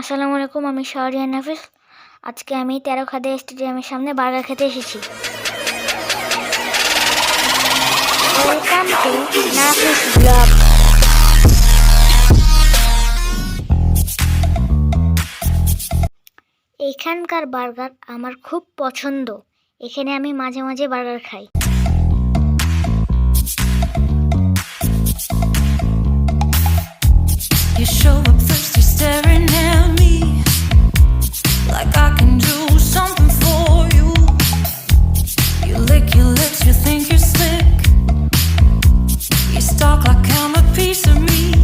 আসসালামু আলাইকুম, আমি শাহরিয়ান হাফিজ আজকে আমি তেরো খাদে স্টেডিয়ামের সামনে বার্গার খেতে এসেছি। এখানকার বার্গার আমার খুব পছন্দ। এখানে আমি মাঝে মাঝে বার্গার খাই। You show up first. piece of me.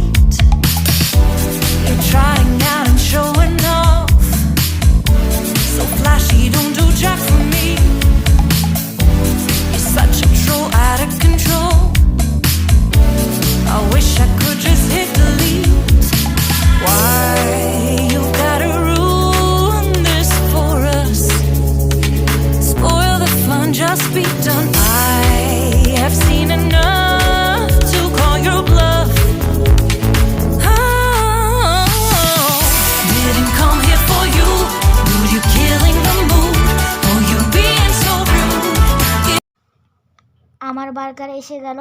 আমার বার্গার এসে গেল।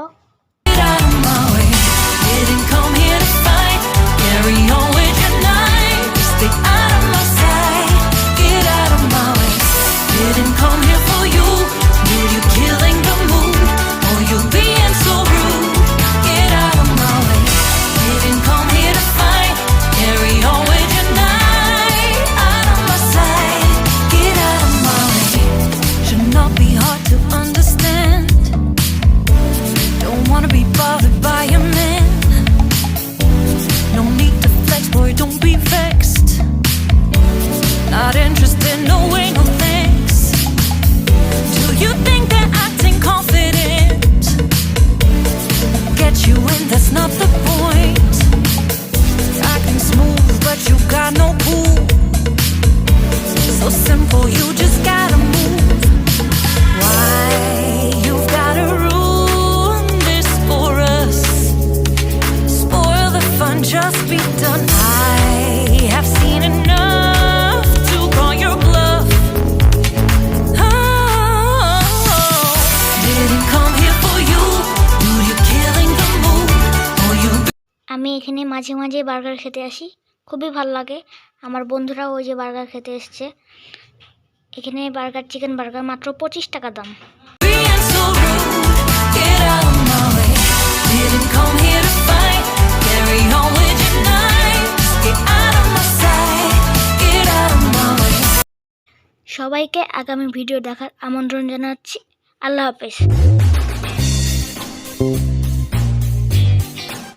আমি এখানে মাঝে মাঝে বার্গার খেতে আসি। খুবই ভালো লাগে। আমার বন্ধুরাও ওই যে বার্গার খেতে এসছে। এখানে বার্গার, চিকেন বার্গার মাত্র পঁচিশ টাকা দাম। সবাইকে আগামী ভিডিও দেখার আমন্ত্রণ জানাচ্ছি। আল্লাহ হাফেজ।